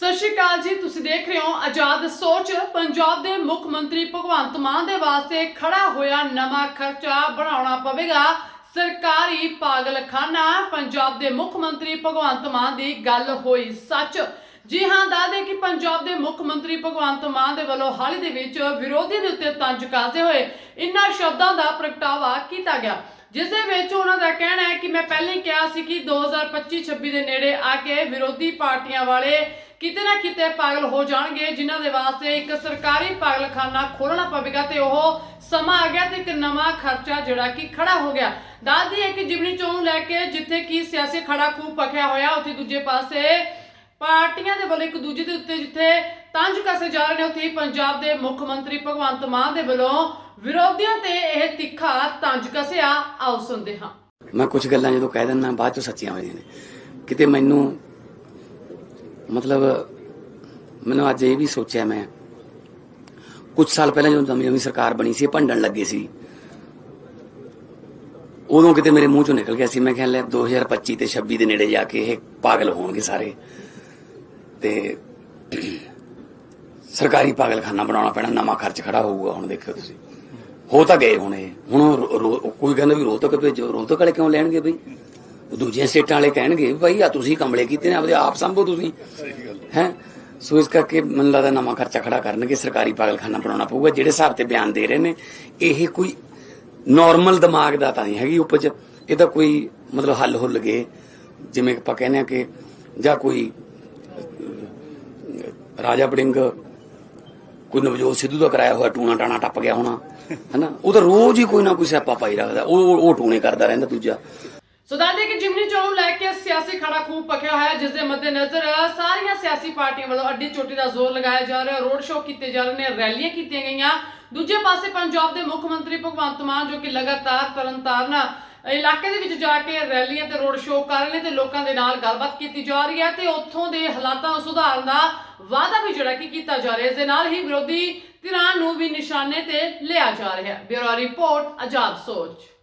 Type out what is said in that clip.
ਸਤਿ ਸ਼੍ਰੀ ਅਕਾਲ ਜੀ, ਤੁਸੀਂ ਦੇਖ ਰਹੇ ਹੋ ਆਜ਼ਾਦ ਸੋਚ। ਪੰਜਾਬ ਦੇ ਮੁੱਖ ਮੰਤਰੀ ਭਗਵੰਤ ਮਾਨ ਦੇ ਵਾਸਤੇ ਖੜਾ ਹੋਇਆ ਨਵਾਂ ਖਰਚਾ ਬਣਾਉਣਾ ਪਵੇਗਾ। ਸਰਕਾਰੀ ਪਾਗਲਖਾਨਾ, ਪੰਜਾਬ ਦੇ ਮੁੱਖ ਮੰਤਰੀ ਭਗਵੰਤ ਮਾਨ ਦੀ ਗੱਲ ਹੋਈ ਸੱਚ। ਜੀ ਹਾਂ ਦੱਸਦੇ ਕਿ ਪੰਜਾਬ ਦੇ ਮੁੱਖ ਮੰਤਰੀ ਭਗਵੰਤ ਮਾਨ ਦੇ ਵੱਲੋਂ ਹਾਲ ਹੀ ਦੇ ਵਿੱਚ ਵਿਰੋਧੀ ਦੇ ਉੱਤੇ ਤੰਜ ਕੱਸਦੇ ਹੋਏ। ਇਨ੍ਹਾਂ ਸ਼ਬਦਾਂ ਦਾ ਪ੍ਰਗਟਾਵਾ ਕੀਤਾ ਗਿਆ। ਜਿਸ ਦੇ ਵਿੱਚ ਉਹਨਾਂ ਦਾ ਕਹਿਣਾ ਹੈ ਕਿ ਮੈਂ ਪਹਿਲਾਂ ਹੀ ਕਿਹਾ ਸੀ ਕਿ 2025-26 ਦੇ ਨੇੜੇ ਆ ਕੇ ਵਿਰੋਧੀ ਪਾਰਟੀਆਂ ਵਾਲੇ ਕਿਤੇ ਨਾ ਕਿਤੇ ਪਾਗਲ ਹੋ ਜਾਣਗੇ, ਜਿਨ੍ਹਾਂ ਦੇ ਵਾਸਤੇ ਇੱਕ ਸਰਕਾਰੀ ਪਾਗਲਖਾਨਾ ਖੋਲਣਾ ਪਵੇਗਾ ਤੇ ਉਹ ਸਮਾਂ ਆ ਗਿਆ ਤੇ ਇੱਕ ਨਵਾਂ ਖਰਚਾ ਜਿਹੜਾ ਕਿ ਖੜਾ ਹੋ ਗਿਆ। ਦੱਸਦੀ ਹੈ ਕਿ ਜਿਮਨੀ ਚੋਣ ਲੈ ਕੇ ਜਿੱਥੇ ਕਿ ਸਿਆਸੀ ਖੜਾ ਖੂਬ ਪਖਿਆ ਹੋਇਆ, ਉੱਥੇ ਦੂਜੇ ਪਾਸੇ ਪਾਰਟੀਆਂ ਦੇ ਵੱਲੋਂ ਇੱਕ ਦੂਜੇ ਦੇ ਉੱਤੇ ਜਿੱਥੇ ਤੰਜ ਕਸੇ ਜਾ ਰਹੇ ਨੇ, ਉੱਥੇ ਹੀ ਪੰਜਾਬ ਦੇ ਮੁੱਖ ਮੰਤਰੀ ਭਗਵੰਤ ਮਾਨ ਦੇ ਵੱਲੋਂ ਵਿਰੋਧੀਆਂ ਤੇ ਇਹ ਤਿੱਖਾ ਤੰਜ ਕਸਿਆ ਆਓ ਸੁਣਦੇ ਹਾਂ। ਮੈਂ ਕੁਝ ਗੱਲਾਂ ਜਦੋਂ ਕਹਿ ਦਿੰਦਾ, ਬਾਅਦ ਚ ਸੱਚੀਆਂ ਹੋ ਜਾਂਦੀਆਂ ਨੇ। ਕਿਤੇ ਮੈਨੂੰ ਮਤਲਬ, ਮੈਨੂੰ ਅੱਜ ਇਹ ਵੀ ਸੋਚਿਆ ਮੈਂ। ਕੁਝ ਸਾਲ ਪਹਿਲਾਂ ਜਦੋਂ ਨਵੀਂ ਨਵੀਂ ਸਰਕਾਰ ਬਣੀ ਸੀ ਭੰਡਣ ਲੱਗੇ ਸੀ। ਉਦੋਂ ਕਿਤੇ ਮੇਰੇ ਮੂੰਹ ਚੋਂ ਨਿਕਲ ਗਿਆ ਸੀ। ਮੈਂ ਕਿਹਾ, ਲੈ 2025 ਤੇ 26 ਦੇ ਨੇੜੇ ਜਾ ਕੇ ਇਹ ਪਾਗਲ ਹੋਣਗੇ ਸਾਰੇ। ਤੇ ਸਰਕਾਰੀ ਪਾਗਲਖਾਨਾ ਬਣਾਉਣਾ ਪੈਣਾ, ਨਵਾਂ ਖਰਚ ਖੜਾ ਹੋਊਗਾ ਹੁਣ, ਦੇਖਿਓ ਤੁਸੀਂ। ਹੋ ਤਾਂ ਗਏ ਹੁਣ ਇਹ। ਹੁਣ ਕੋਈ ਕਹਿੰਦਾ ਵੀ ਰੋਹਤਕ ਭੇਜੋ, ਰੋਹਤਕ ਵਾਲੇ ਕਿਉਂ ਲੈਣਗੇ ਬਈ? ਉਹ ਦੂਜੀਆਂ ਸਟੇਟਾਂ ਵਾਲੇ ਕਹਿਣਗੇ ਵੀ ਭਾਈ ਆ ਤੁਸੀਂ ਕੰਬਲੇ ਕੀਤੇ ਨੇ, ਆਪਦੇ ਆਪ ਸੰਭੋ ਤੁਸੀਂ। ਹੈ? ਸੋ ਇਸ ਕਰਕੇ ਮੈਨੂੰ ਲੱਗਦਾ ਨਵਾਂ ਖਰਚਾ ਖੜਾ ਕਰਨਗੇ, ਸਰਕਾਰੀ ਪਾਗਲਖਾਨਾ ਬਣਾਉਣਾ ਪਊਗਾ, ਜਿਹੜੇ ਹਿਸਾਬ ਤੇ ਬਿਆਨ ਦੇ ਰਹੇ ਨੇ, ਇਹ ਕੋਈ ਨਾਰਮਲ ਦਿਮਾਗ ਦਾ ਤਾਂ ਨਹੀਂ ਹੈਗੀ ਉਪਜ। ਇਹਦਾ ਕੋਈ ਮਤਲਬ ਹੱਲ ਹੁੱਲ ਗਏ। ਜਿਵੇਂ ਆਪਾਂ ਕਹਿੰਦੇ ਆ ਕਿ ਜਾਂ ਕੋਈ ਰਾਜਾ ਬੜਿੰਗ ਕੋਈ ਨਵਜੋਤ ਸਿੱਧੂ ਦਾ ਕਰਾਇਆ ਹੋਇਆ ਟੂਣਾ ਟਾਣਾ ਟੱਪ ਗਿਆ ਹੋਣਾ, ਹਨਾ? ਉਹ ਤਾਂ ਰੋਜ਼ ਹੀ ਕੋਈ ਨਾ ਕੋਈ ਸਿਆਪਾ ਪਾਈ ਰੱਖਦਾ। ਉਹ ਉਹ ਟੂਣੇ ਕਰਦਾ ਰਹਿੰਦਾ ਦੂਜਾ। ਸੋ ਦੱਸਦੇ ਕਿ ਜਿਮਨੀ ਚੋਣ ਨੂੰ ਲੈ ਕੇ ਸਿਆਸੀ ਖੜਾ ਖੂਬ ਪਕਿਆ ਹੋਇਆ, ਜਿਸ ਦੇ ਮੱਦੇਨਜ਼ਰ ਸਾਰੀਆਂ ਸਿਆਸੀ ਪਾਰਟੀਆਂ ਵੱਲੋਂ ਅੱਡੀ ਚੋਟੀ ਦਾ ਜ਼ੋਰ ਲਗਾਇਆ ਜਾ ਰਿਹਾ। ਰੋਡ ਸ਼ੋਅ ਕੀਤੇ ਜਾ ਰਹੇ ਨੇ, ਰੈਲੀਆਂ ਕੀਤੀਆਂ ਗਈਆਂ। ਦੂਜੇ ਪਾਸੇ ਪੰਜਾਬ ਦੇ ਮੁੱਖ ਮੰਤਰੀ ਭਗਵੰਤ ਮਾਨ, ਜੋ ਕਿ ਲਗਾਤਾਰ ਤਰਨਤਾਰਨ ਇਲਾਕੇ ਦੇ ਵਿੱਚ ਜਾ ਕੇ ਰੈਲੀਆਂ ਤੇ ਰੋਡ ਸ਼ੋਅ ਕਰ ਰਹੇ ਨੇ ਤੇ ਲੋਕਾਂ ਦੇ ਨਾਲ ਗੱਲਬਾਤ ਕੀਤੀ ਜਾ ਰਹੀ ਹੈ ਤੇ ਉੱਥੋਂ ਦੇ ਹਾਲਾਤਾਂ ਨੂੰ ਸੁਧਾਰਨ ਦਾ ਵਾਅਦਾ ਵੀ ਜਿਹੜਾ ਕਿ ਕੀਤਾ ਜਾ ਰਿਹਾ ਇਸ ਦੇ ਨਾਲ ਹੀ ਵਿਰੋਧੀ ਧਿਰਾਂ ਨੂੰ ਵੀ ਨਿਸ਼ਾਨੇ ਤੇ ਲਿਆ ਜਾ ਰਿਹਾ ਹੈ। ਬਿਊਰੋ ਰਿਪੋਰਟ ਆਜ਼ਾਦ ਸੋਚ